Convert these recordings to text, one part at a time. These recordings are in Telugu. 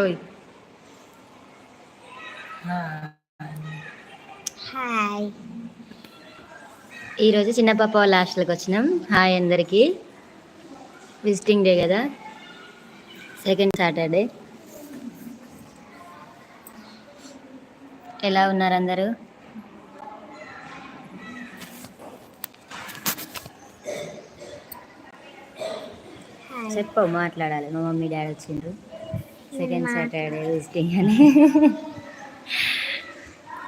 ఓయ్ హాయ్ ఈరోజు చిన్న పాప వాళ్ళ హాస్టల్కి వచ్చినాం. హాయ్ అందరికీ. విజిటింగ్ డే కదా. సెకండ్ సాటర్డే ఎలా ఉన్నారు అందరూ? హాయ్ చెప్పు మాట్లాడాలి. మా మమ్మీ డాడీ వచ్చిండ్రు. సెకండ్ సాటర్డే విజిటింగ్ అని.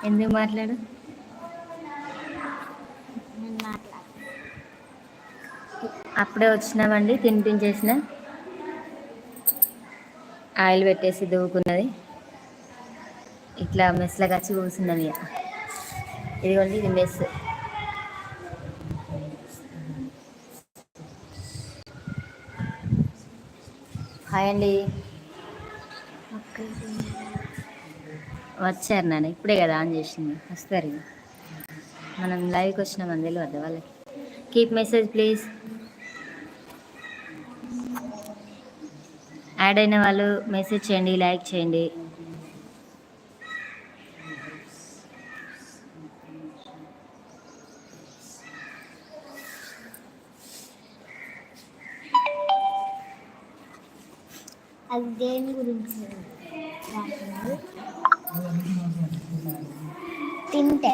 ఎందుకు మాట్లాడు? అప్పుడే వచ్చినామండి తినిపించేసిన. ఆయిల్ పెట్టేసి దువ్వుకున్నది. ఇట్లా మెస్లోకి వచ్చి కూర్చున్నది ఇక. ఇదిగోండి ఇది మెస్. హాయ్ అండి. వచ్చారు నాన్న ఇప్పుడే కదా ఆన్ చేసింది. వస్తారు మనం లైవ్కి వచ్చినామని తెలియదు వాళ్ళకి. కీప్ మెసేజ్ ప్లీజ్ యాడ్ అయిన వాళ్ళు మెసేజ్ చేయండి లైక్ చేయండి. అది దేని గురించి? తింటే.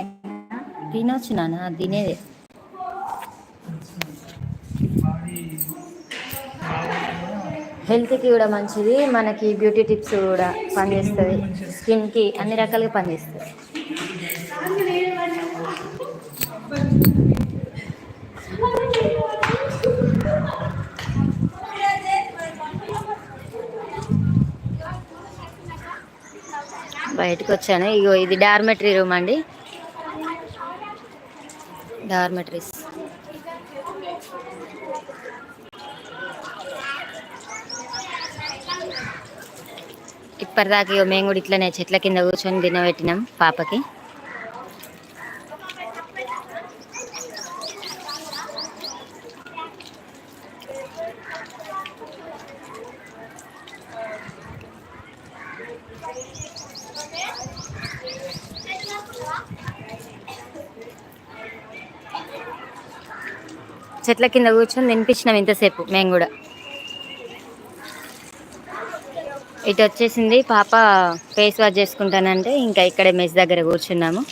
తినొచ్చు నాన్న తినేదే. హెల్త్కి కూడా మంచిది మనకి బ్యూటీ టిప్స్ కూడా పనిచేస్తుంది. స్కిన్కి అన్ని రకాలుగా పనిచేస్తుంది. బయటకు వచ్చాను ఇగో ఇది డార్మెటరీ రూమ్ అండి. డార్మెటరీస్. ఇప్పటిదాకా ఇగో మేము కూడా ఇట్లనే చెట్ల కింద కూర్చొని తినబెట్టినాం పాపకి. చెట్ల కింద కూర్చొని తినిపించినాం ఇంతసేపు మేము కూడా. ఇటు వచ్చేసింది పాప ఫేస్ వాష్ చేసుకుంటానంటే ఇంకా ఇక్కడే మెస్ దగ్గర కూర్చున్నాము.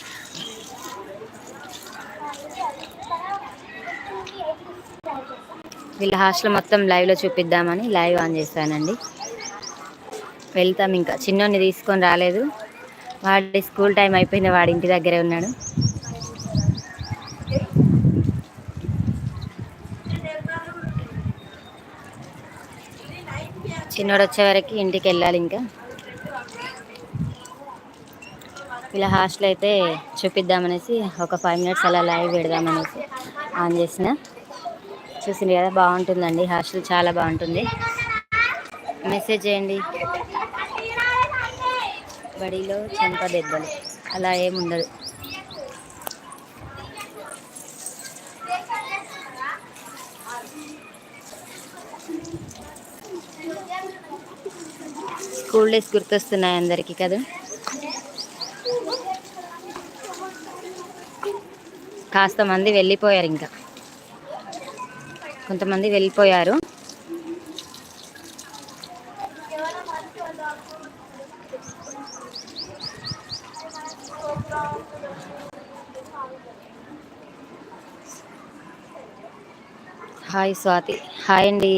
వీళ్ళ హాస్టల్ మొత్తం లైవ్లో చూపిద్దామని లైవ్ ఆన్ చేస్తానండి. వెళ్తాం ఇంకా. చిన్నోడిని తీసుకొని రాలేదు. వాడి స్కూల్ టైం అయిపోయింది వాడి ఇంటి దగ్గరే ఉన్నాడు. చిన్నోడు వచ్చే వరకు ఇంటికి వెళ్ళాలి ఇంకా. ఇలా హాస్టల్ అయితే చూపిద్దామనేసి ఒక ఫైవ్ మినిట్స్ అలా లైవ్ పెడదామనేసి ఆన్ చేసిన. చూసింది కదా బాగుంటుందండి. హాస్టల్ చాలా బాగుంటుంది. మెసేజ్ చేయండి. బడిలో చెంప దెబ్బలు. అలా ఏముండదు. స్కూల్ డేస్ గుర్తొస్తున్నాయి అందరికీ కదా? కాస్త మంది వెళ్ళిపోయారు ఇంకా. కొంతమంది వెళ్ళిపోయారు. హాయ్ స్వాతి. హాయ్ అండి.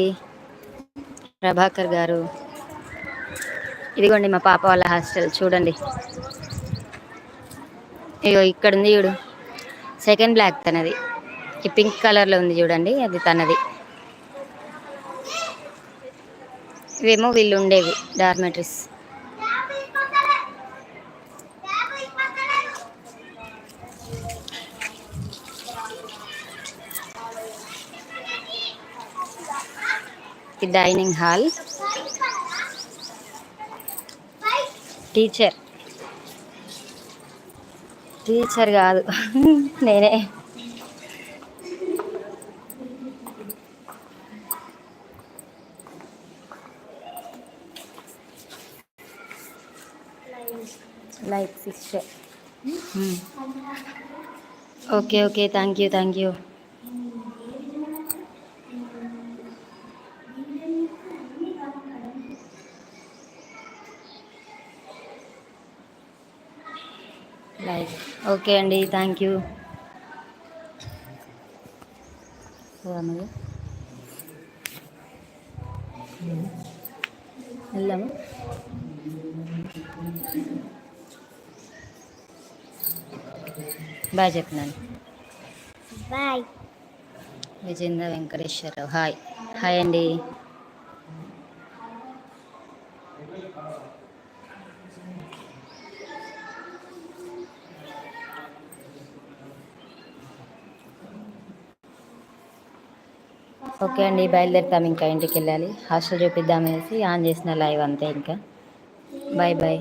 ప్రభాకర్ గారు. ఇదిగోండి మా పాప వాళ్ళ హాస్టల్ చూడండి. ఇగో ఇక్కడ ఉంది చూడు. సెకండ్ బ్లాక్ తనది. ఈ పింక్ కలర్లో ఉంది చూడండి అది తనది. ఇవేమో వీళ్ళు ఉండేవి dormitories dining hall teacher. Teacher కాదు. నేనే. Like sister. Okay okay. Thank you thank you like okay అండి థ్యాంక్ యూ. వెళ్దాము బాయ్ చెప్పినాను. Bye. Vijendra Venkateswararao hi. Hi అండి. ఓకే అండి బయలుదేరుతాం ఇంకా ఇంటికి వెళ్ళాలి. హాస్టల్ చూపిద్దామనేసి ఆన్ చేసిన లైవ్ అంతే ఇంకా. Bye bye